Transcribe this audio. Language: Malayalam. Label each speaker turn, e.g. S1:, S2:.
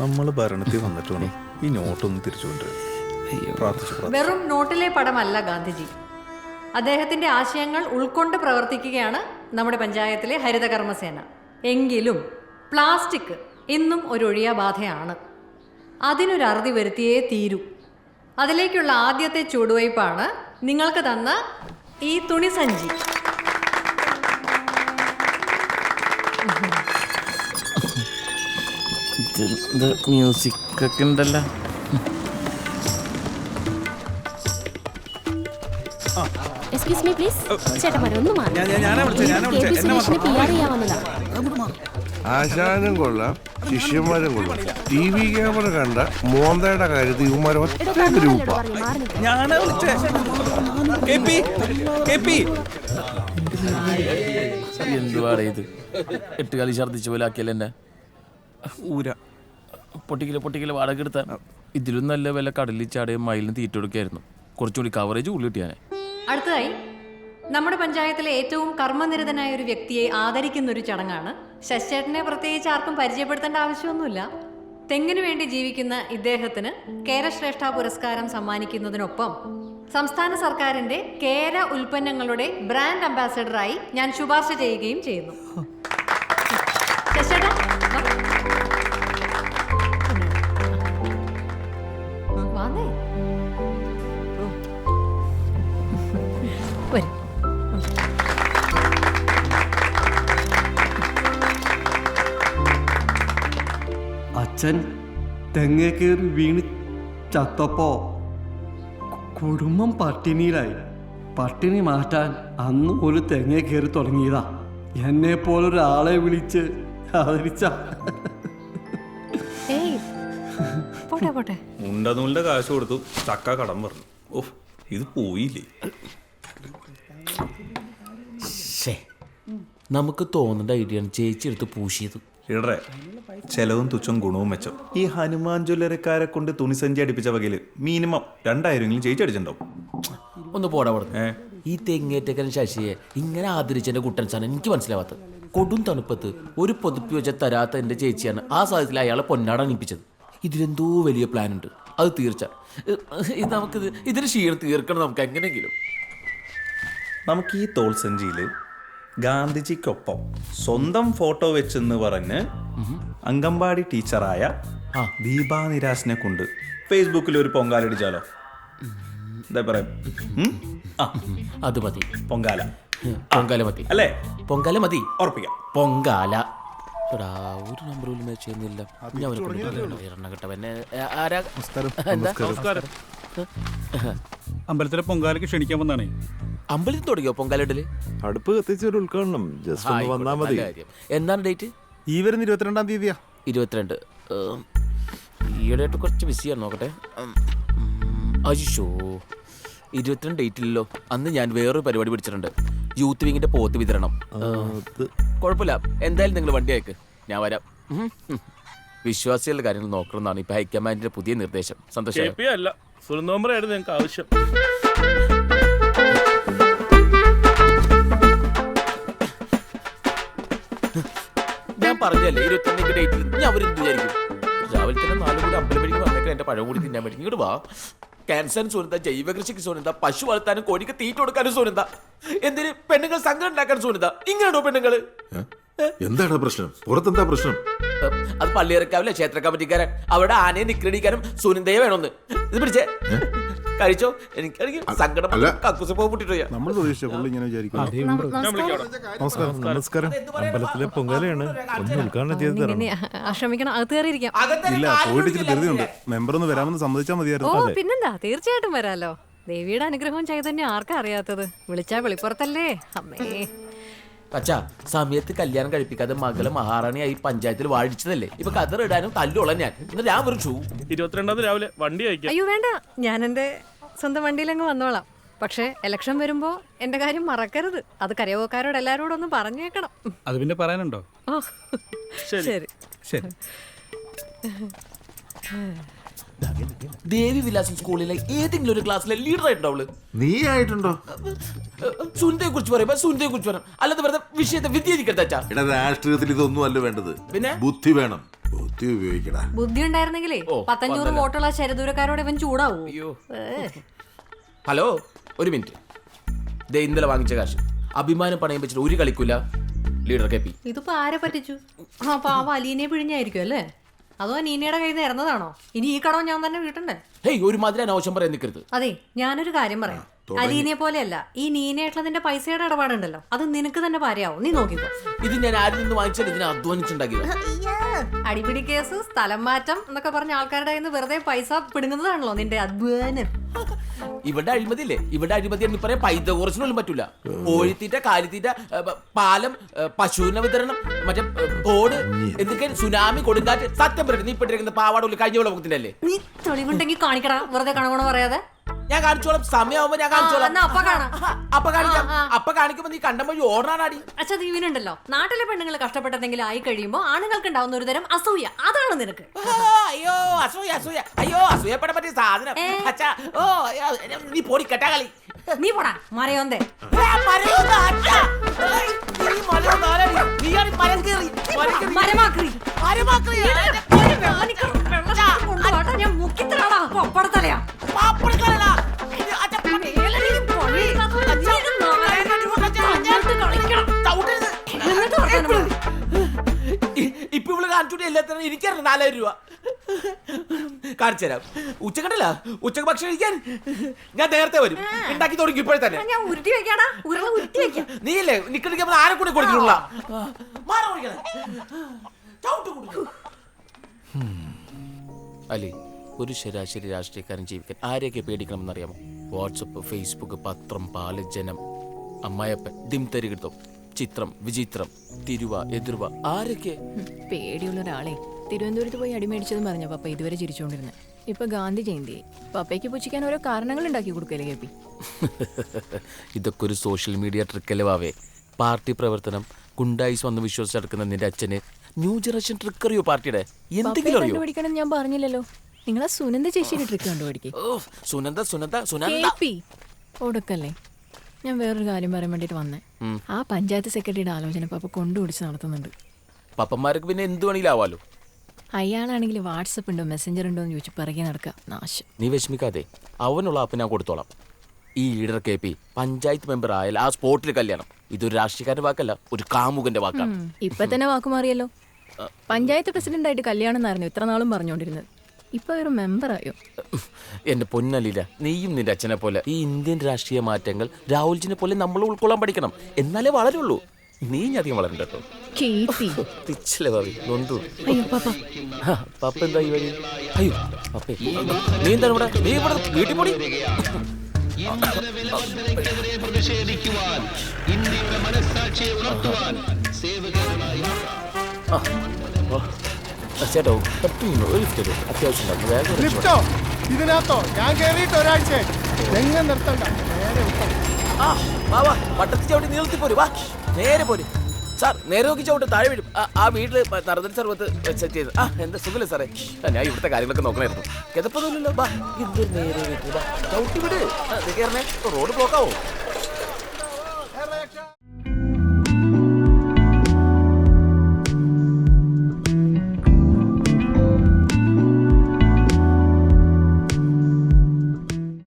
S1: നമ്മൾ ഭരണത്തിൽ വന്നിട്ടുണ്ട് ഈ നോട്ടൊന്ന് തിരിച്ചു കൊണ്ടുവരും പ്രാർത്ഥിച്ചു പ്രാർത്ഥിച്ചു.
S2: വെറും നോട്ടിലെ പടമല്ല ഗാന്ധിജി. അദ്ദേഹത്തിന്റെ ആശയങ്ങൾ ഉൾക്കൊണ്ട് പ്രവർത്തിക്കുകയാണ് നമ്മുടെ പഞ്ചായത്തിലെ ഹരിതകർമ്മസേന. എങ്കിലും പ്ലാസ്റ്റിക് ഇന്നും ഒരു ഒഴിയാബാധയാണ് അതിനൊരു അറുതി വരുത്തിയേ തീരൂ. അതിലേക്കുള്ള ആദ്യത്തെ ചുവടുവയ്പ്പാണ് നിങ്ങൾക്ക് തന്ന ഈ തുണിസഞ്ചി
S3: ഇത് മ്യൂസിക് ഒക്കെ ഉണ്ടല്ലോ.
S4: എക്സ്ക്യൂസ് മീ പ്ലീസ് ചേട്ടന്മാരെ ഒന്ന് വന്നതാ
S5: ആശാനും കൊള്ളാം ശിഷ്യന്മാരും കൊള്ളാം. ടി വി ക്യാമറ കണ്ട മോന്തയുടെ കാര്യത്തിൽ ഇവന്മാരെ ഒറ്റ
S4: കണ്ണൂരിലോട്ട്
S3: എന്തുവാടേ ഇത്? എട്ട് കളി ഛർദ്ദിച്ച പോലെ ആക്കിയല്ലേ എന്നെ?
S1: ഊര.
S3: പൊട്ടിക്കൽ പൊട്ടിക്കൽ വാടക എടുത്താൽ ഇതിലും നല്ല വില കടലിൽ ചാടിയും മയിലിന് തീറ്റ കൊടുക്കായിരുന്നു. കുറച്ചുകൂടി കവറേജ് ഉള്ളി കിട്ടിയാനെ
S2: അടുത്തതായി നമ്മുടെ പഞ്ചായത്തിലെ ഏറ്റവും കർമ്മനിരതനായ ഒരു വ്യക്തിയെ ആദരിക്കുന്ന ഒരു ചടങ്ങാണ്. ശശിചേട്ടനെ പ്രത്യേകിച്ച് ആർക്കും പരിചയപ്പെടുത്തേണ്ട ആവശ്യമൊന്നുമില്ല. തെങ്ങിനു വേണ്ടി ജീവിക്കുന്ന ഇദ്ദേഹത്തിന് കേരശ്രേഷ്ഠ പുരസ്കാരം സമ്മാനിക്കുന്നതിനൊപ്പം സംസ്ഥാന സർക്കാരിന്റെ കേര ഉൽപ്പന്നങ്ങളുടെ ബ്രാൻഡ് അംബാസഡറായി ഞാൻ ശുപാർശ ചെയ്യുകയും ചെയ്യുന്നു. വരും.
S6: അച്ഛൻ തെങ്ങേ കയറി വീണ് ചത്തപ്പോ കുടുംബം പട്ടിണിയിലായി. പട്ടിണി മാറ്റാൻ അന്ന് ഒരു തെങ്ങേ കയറി തുടങ്ങിയതാ. എന്നെ പോലൊരാളെ വിളിച്ച് ആദരിച്ച.
S2: പോട്ടെ
S1: കാശ് കൊടുത്തു. ചക്ക കടം പറഞ്ഞു. ഓഹ് ഇത് പോയില്ലേ?
S3: നമുക്ക് തോന്നേണ്ട ഐഡിയ ചേച്ചി എടുത്ത് പൂശിയത്.
S1: ഇടറെ. ചെലവും തുച്ഛം ഗുണവും മെച്ചം. ഈ ഹനുമാൻ ജ്വല്ലറിക്കാരെ കൊണ്ട് തുണിസഞ്ചി അടിപ്പിച്ച വകയിൽ മിനിമം രണ്ടായിരമെങ്കിലും ചേച്ചി അടിച്ചിട്ടുണ്ടാവും
S3: ഒന്ന് പോടാ പറഞ്ഞു ഈ തെങ്ങേറ്റക്കൻ ശശിയെ ഇങ്ങനെ ആദരിച്ചെന്റെ സാധനം എനിക്ക് മനസ്സിലാവാത്തത്. കൊടും തണുപ്പത്ത് ഒരു പൊതുപ്പി വെച്ച തരാത്ത എന്റെ ചേച്ചിയാണ് ആ സാഹചര്യത്തിൽ അയാളെ പൊന്നാട അണിപ്പിച്ചത് ഇതിലെന്തോ വലിയ പ്ലാൻ ഉണ്ട്. അത് തീർച്ച. ഇത് നമുക്ക് ഇതിന് ക്ഷീണം തീർക്കണം നമുക്ക് എങ്ങനെയെങ്കിലും.
S1: നമുക്ക് ഈ തോൾ സഞ്ചിയിൽ ഗാന്ധിജിക്കൊപ്പം സ്വന്തം ഫോട്ടോ വെച്ചെന്ന് പറഞ്ഞ് അംഗൻവാടി ടീച്ചറായ
S3: ആ.
S1: ദീപാ നിരാശിനെ കൊണ്ട് ഫേസ്ബുക്കിൽ ഒരു പൊങ്കാലടിച്ചാലോ എന്താ പറയാ?
S3: അത് മതി.
S1: പൊങ്കാല.
S3: പൊങ്കാല മതി.
S1: അല്ലേ?
S3: പൊങ്കാല മതി.
S1: ഉറപ്പിക്കാം.
S3: പൊങ്കാല. ഒരു നമ്പർ പോലും മാച്ച് ചെയ്യുന്നില്ല. ഞാൻ അവനെ ആരാ?
S7: അമ്പലത്തിലെ പൊങ്കാലയ്ക്ക് ക്ഷണിക്കാൻ വന്നാണേ.
S3: അമ്പലത്തിൽ തുടങ്ങിയോ പൊങ്കാലിടൽ
S8: അടുപ്പ് കത്തിച്ച് ഒരു ഉദ്ഘാടനം. ജസ്റ്റ് ഒന്ന്
S3: ആയിക്കോട്ടെ,
S8: വന്നാ മതി.
S3: എന്താണ് ഡേറ്റ്
S8: ഈ വരുന്ന ഇരുപത്തിരണ്ടാം തീയതിയാ.
S3: ഇരുപത്തിരണ്ട്. ഈയിടെയായിട്ട് കുറച്ച് ബിസിയാണ് നോക്കട്ടെ. അജിഷോ ഇരുപത്തിരണ്ട് ഡേറ്റ് ഇല്ലല്ലോ. അന്ന് ഞാൻ വേറൊരു പരിപാടി പിടിച്ചിട്ടുണ്ട്. യൂത്ത് വിങ്ങിന്റെ പോത്ത് വിതരണം. കുഴപ്പമില്ല. എന്തായാലും നിങ്ങൾ വണ്ടി അയക്ക്. ഞാൻ വരാം. വിശ്വാസികളുടെ കാര്യങ്ങൾ നോക്കണം എന്നാണ് ഇപ്പൊ ഹൈക്കമാൻഡിന്റെ പുതിയ നിർദ്ദേശം. സന്തോഷം
S7: അല്ല. സുരനോമ്പറായിരുന്നു ഞങ്ങൾക്ക് ആവശ്യം.
S3: പറഞ്ഞല്ലേ? ഇരുപത്തൊന്നിന്റെ ഡേറ്റിൽ അവർ അവരെന്ത് വിചാരിക്കും? രാവിലെ തന്നെ നാല് കൂടി അമ്പലപ്പടിക്ക് വന്നേക്കാൻ എന്റെ പഴം കൂടി തിന്നാൻ പറ്റും ഇങ്ങോട്ട് വാ. ക്യാൻസറിന് സോനന്ത ജൈവ കൃഷിക്ക് സോനന്ത പശു വളർത്താനും കോഴിക്ക് തീറ്റ കൊടുക്കാനും സോനന്ത എന്തിന്? പെണ്ണുങ്ങൾ സംഘം ഉണ്ടാക്കാൻ സോനന്ത ഇങ്ങനെയാണോ പെണ്ണുങ്ങൾ?
S8: എന്താണ് പ്രശ്നം? പുറത്തെന്താ പ്രശ്നം?
S3: അത് പള്ളിയിറക്കാവില്ല ക്ഷേത്ര കമ്മിറ്റിക്കാരൻ അവിടെ ആനയെ നിക്രടിക്കാനും സുനന്ദയെ വേണമെന്ന്. ഇത് പിടിച്ചേ. കഴിച്ചോ? എനിക്കാണെങ്കിൽ സങ്കടം
S8: അല്ല.
S3: കക്കൂസ്
S8: നമ്മൾ പ്രതീക്ഷിച്ച പുള്ളി ഇങ്ങനെ വിചാരിക്കും നമസ്കാരം. നമസ്കാരം അമ്പലത്തിലെ പൊങ്കാലയാണ്. ഒന്ന് ഉദ്ഘാടനം ചെയ്ത് തരണം.
S2: ഇങ്ങനെ ആശ്രമിക്കണം അകത്ത് കയറിയിരിക്കാം
S8: ഇല്ല പോയിട്ട് ഇച്ചിരി ധൃതിയുണ്ട്. മെമ്പർ ഒന്ന് വരാമെന്ന് സമ്മതിച്ചാൽ
S2: ഓ
S8: മതിയായിരുന്നു
S2: പിന്നെന്താ? തീർച്ചയായിട്ടും വരാലോ. ദേവിയുടെ അനുഗ്രഹവും ചൈതന്യം ആർക്കാ അറിയാത്തത്? വിളിച്ചാ വെളിപ്പുറത്തല്ലേ? അമ്മേ.
S3: അച്ഛാ സമയത്ത് കല്യാണം കഴിപ്പിക്കാതെ മകൾ മഹാറാണിയായി പഞ്ചായത്തിൽ വാഴിച്ചതല്ലേ? ഇപ്പൊ കതറിടാനും തല്ലുള്ള ഞാൻ. ഇന്ന് ഞാൻ വിളിച്ചു
S7: ഇരുപത്തിരണ്ടാം തീയതി രാവിലെ വണ്ടി അയക്കാം.
S2: അയ്യോ വേണ്ട. ഞാൻ എന്റെ സ്വന്തം വണ്ടിയിലങ്ങ് വന്നോളാം. പക്ഷേ ഇലക്ഷൻ വരുമ്പോ എന്റെ കാര്യം മറക്കരുത്. അത് കരയോക്കാരോട് എല്ലാരോടും ഒന്ന് പറഞ്ഞേക്കണം.
S7: അത് പിന്നെ പറയാനുണ്ടോ?
S2: ഓ
S7: ശരി.
S2: ശരി.
S7: ശരി.
S3: ദേവി വിലാസം സ്കൂളിലെ ഏതെങ്കിലും ഒരു ക്ലാസ്സിലെ ലീഡർ ആയിട്ടുണ്ടോ അവൾ?
S9: നീ ആയിട്ടുണ്ടോ?
S3: സുനിതയെ കുറിച്ച് പറയുമ്പോ സുനിതയെ കുറിച്ച് പറയാം അല്ലാതെ വെറുതെ വിഷയത്തെ
S9: എടാ രാഷ്ട്രീയത്തിൽ ഇതൊന്നും അല്ല വേണ്ടത്.
S3: പിന്നെ?
S9: ബുദ്ധി വേണം. ബുദ്ധി ഉപയോഗിക്കടാ.
S2: ബുദ്ധി ഉണ്ടായിരുന്നെങ്കിലേ പത്തഞ്ഞൂറ് വോട്ടുള്ള ശരദൂരക്കാരോട് ഇവൻ ചൂടാവും.
S3: അയ്യോ. ഹലോ ഒരു മിനിറ്റ്. ദേ ഇന്നലെ വാങ്ങിച്ച കാശ്. അഭിമാനം പണയം വെച്ചിട്ട് ഒരു കളിക്കൂല. Leader K P.
S2: ഇതിപ്പോ ആരെ പറ്റിച്ചു? ആ പാവ അലീനെ പിഴിഞ്ഞായിരിക്കും അല്ലേ? അതോ നീനയുടെ കയ്യിൽ നിന്ന് ഇറന്നതാണോ? ഇനി ഈ കടവും ഞാൻ തന്നെ വീട്ടണ്ടേ?
S3: ഹേയ് ഒരു മാതിരി അനാവശ്യം പറയാൻ നിൽക്കരുത്.
S2: അതെ ഞാനൊരു കാര്യം പറയാം. അലീനയെ പോലെയല്ല ഈ നീനയായിട്ടുള്ള നിന്റെ പൈസയുടെ ഇടപാടുണ്ടല്ലോ. അത് നിനക്ക് തന്നെ പാരയാവും നീ നോക്കിക്കോ
S3: ഇത് ഞാൻ ആരിൽ നിന്ന് വാങ്ങിച്ചാൽ ഇതിനെ അധ്വാനിച്ചുണ്ടാക്കിയത്.
S2: അടിപിടി കേസ് സ്ഥലം മാറ്റം എന്നൊക്കെ പറഞ്ഞ ആൾക്കാരുടെ കയ്യിൽ നിന്ന് വെറുതെ പൈസ പിടുങ്ങുന്നതാണല്ലോ നിന്റെ അധ്വാനം.
S3: ഇവിടെ അഴിമതി ഇല്ലേ ഇവിടെ അഴിമതി എന്ന് പറയാൻ പൈത കുറച്ചിനൊന്നും പറ്റൂല കോഴിത്തീറ്റ കാലിത്തീറ്റ പാലം പശുവിന വിതരണം മറ്റേ തോട് എന്തൊക്കെ സുനാമി കൊടുങ്കാറ്റ് സത്യം പറയുന്നത് നീ പെട്ടിരിക്കുന്ന പാവാടുള്ള കഴിഞ്ഞ വെള്ളത്തിന്റെ അല്ലേ?
S2: നീ തെളിവുണ്ടെങ്കിൽ കാണിക്കടാ വെറുതെ കണകണ പറയാതെ.
S3: ഞാൻ കാണിച്ചോളാം. സമയമാകുമ്പോ ഞാൻ കാണിച്ചോളാം.
S2: എന്നാ അപ്പ കാണാം.
S3: അപ്പൊ കാണിക്കാം.
S2: ആ, ആ.
S3: അപ്പൊ കാണിക്കുമ്പോ നീ കണ്ട വഴി ഓടാനാടി
S2: അച്ഛാ ദീവിനുണ്ടല്ലോ നാട്ടിലെ പെണ്ണുങ്ങൾ കഷ്ടപ്പെട്ടെന്തെങ്കിലും ആയി കഴിയുമ്പോ ആണുങ്ങൾക്ക് ഉണ്ടാവുന്ന ഒരു തരം അസൂയ. അതാണ് നിനക്ക്.
S3: ആ, അയ്യോ അസൂയ അസൂയ. അയ്യോ അസൂയപ്പെടാൻ പറ്റിയ സാധനം.
S2: ഏ.
S3: അച്ഛാ ഓ അയ്യോ, നീ പോടി കെട്ടാ കളി.
S2: നീ പോടാ മറയോന്തേ
S3: ഏ, മരയൊന്ന് അച്ഛാ. ഏയ്, നീ മരയൊന്ന് ആരാടി? നീയാണ് ഈ മരം കയറി മരം കയറി.
S2: മരമാക്രി.
S3: മരമാക്രി.
S2: കൊണ്ടുപോട്ടെ ഞാൻ മുക്കിത്തരാടാ. പപ്പടത്തലയാ.
S3: പാപ്പടക്കാരനാ. ഇവൾ എനിക്കറിയില്ല നാലായിരം രൂപ. കാണിച്ചു തരാം. ഉച്ചക്കണ്ടല്ല ഉച്ചയ്ക്ക് ഭക്ഷണം കഴിക്കാൻ? ഞാൻ നേരത്തെ വരും. ഉണ്ടാക്കി തുടങ്ങി ഇപ്പോഴെ തന്നെ.
S2: ഞാൻ ഉരുട്ടി വെക്കാടാ. ഉരുള ഉരുട്ടി വെക്കാം.
S3: നീ ഇല്ലേ നിക്കണിക്കുമ്പോ ആരെ കൂടെ കൊടുത്തിട്ടുള്ള? അലി ഒരു ശരാശരി രാഷ്ട്രീയക്കാരൻ ജീവിക്കാൻ ആരെയൊക്കെ പേടിക്കണമെന്നറിയാമോ? വാട്സപ്പ് ഫേസ്ബുക്ക് പത്രം പാൽ ജനം അമ്മായപ്പൻ ദിം തരികിടത്തം ചിത്രം വിചിത്രം തിരുവ എതിർവ ആരൊക്കെ?
S10: പേടിയുള്ള ഒരാളെ. തിരുവനന്തപുരത്ത് പോയി അടിമേടിച്ചതും പറഞ്ഞ പപ്പ ഇതുവരെ ചിരിച്ചുകൊണ്ടിരുന്നത് ഇപ്പൊ ഗാന്ധി ജയന്തി. പപ്പയ്ക്ക് പുച്ഛിക്കാൻ ഓരോ കാരണങ്ങൾ ഉണ്ടാക്കി കൊടുക്കല്ലേ കെ പി?
S3: ഇതൊക്കെ ഒരു സോഷ്യൽ മീഡിയ ട്രിക്കല്ലേ വാവേ? പാർട്ടി പ്രവർത്തനം ഗുണ്ടായിസ് വന്ന് വിശ്വസിച്ചെടുക്കുന്ന നിന്റെ അച്ഛന്. ന്യൂ ജനറേഷൻ ട്രിക്ക് അറിയോ പാർട്ടിയുടെ? എന്തെങ്കിലും അറിയോ?
S10: കണ്ടുപിടിക്കണം ഞാൻ പറഞ്ഞില്ലല്ലോ. നിങ്ങളെ സുനന്ദ ചേച്ചിയുടെ ട്രിക്ക് കണ്ടുപിടിക്കേ.
S3: സുനന്ദ സുനന്ദ സുനന്ദ.
S10: ഒടുക്കല്ലേ? ഞാൻ വേറൊരു കാര്യം പറയാൻ വേണ്ടിട്ട് വന്നേ. ആ പഞ്ചായത്ത് സെക്രട്ടറിയുടെ ആലോചന പപ്പ കൊണ്ടുപിടിച്ച് നടത്തുന്നുണ്ട്.
S3: പപ്പന്മാർക്ക് പിന്നെ എന്ത് വേണമെങ്കിലും ആവാലോ?
S10: അയാളാണെങ്കിൽ വാട്സപ്പ് ഉണ്ടോ മെസ്സഞ്ചർ ഉണ്ടോ എന്ന് ചോദിച്ച് പിറകെ നടക്കാം. നാശം.
S3: നീ വിഷമിക്കാതെ അവനുള്ള ആപ്പ് ഞാൻ കൊടുത്തോളാം. ഈ leader K P panchayat member ആയാൽ ആ സ്പോട്ടിൽ കല്യാണം. ഇതൊരു രാഷ്ട്രീയക്കാരന്റെ വാക്കല്ല ഒരു കാമുകന്റെ വാക്കാണ്.
S10: ഇപ്പൊ തന്നെ വാക്കുമാറിയല്ലോ പഞ്ചായത്ത് പ്രസിഡന്റ് ആയിട്ട് കല്യാണം എന്നായിരുന്നു ഇത്ര നാളും പറഞ്ഞുകൊണ്ടിരുന്നത് ഇപ്പൊ ഒരു മെമ്പറായോ?
S3: എന്റെ പൊന്നലില നീയും നിന്റെ അച്ഛനെ പോലെ ഈ ഇന്ത്യൻ രാഷ്ട്രീയ മാറ്റങ്ങൾ രാഹുൽജിനെ പോലെ നമ്മൾ ഉൾക്കൊള്ളാൻ പഠിക്കണം. എന്നാലേ വളരുള്ളൂ. നീ ഞാൻ അധികം വളരണ്ട കേട്ടോ. നൊന്തു.
S10: അയ്യോ പാപ്പ.
S3: ആ, പപ്പ എന്താ ഈ വഴി? അയ്യോ പപ്പേ. നീ എന്താണ് ഇവിടെ? നീ ഇവിടെ വീട്ടിൽ പോടി. ആ, ഓ. ആ, ചേട്ടോ പെട്ടെന്ന് ഒരു ലിഫ്റ്റ് തരൂ അത്യാവശ്യം. വേഗം
S6: ലിഫ്റ്റോ ഇതിനകത്തോ? ഞാൻ കയറിയിട്ട് ഒരാഴ്ച എങ്ങനെ നിർത്തണ്ട. നേരെ.
S3: ആ വാ വാ. വട്ടത്തിൽ ചവിട്ടി നീളത്തി പോരു. വാ നേരെ പോരു. സാർ നേരെ നോക്കി ചവിട്ട് താഴെ വീഴും. ആ, വീട്ടിൽ നറുതൽ സർവത്ത് സെറ്റ് ചെയ്ത്. ആ എന്താ സുഖല്ലേ സാറേ? ഞാൻ ഇവിടുത്തെ കാര്യങ്ങളൊക്കെ നോക്കണായിരുന്നു. കിതപ്പൊന്നുമില്ലല്ലോ. ബാ എന്തൊരു നേരെ വീട്ടിൽ ബാ ചവിട്ടി വിട്. കയറണേ റോഡ് പോക്കാവോ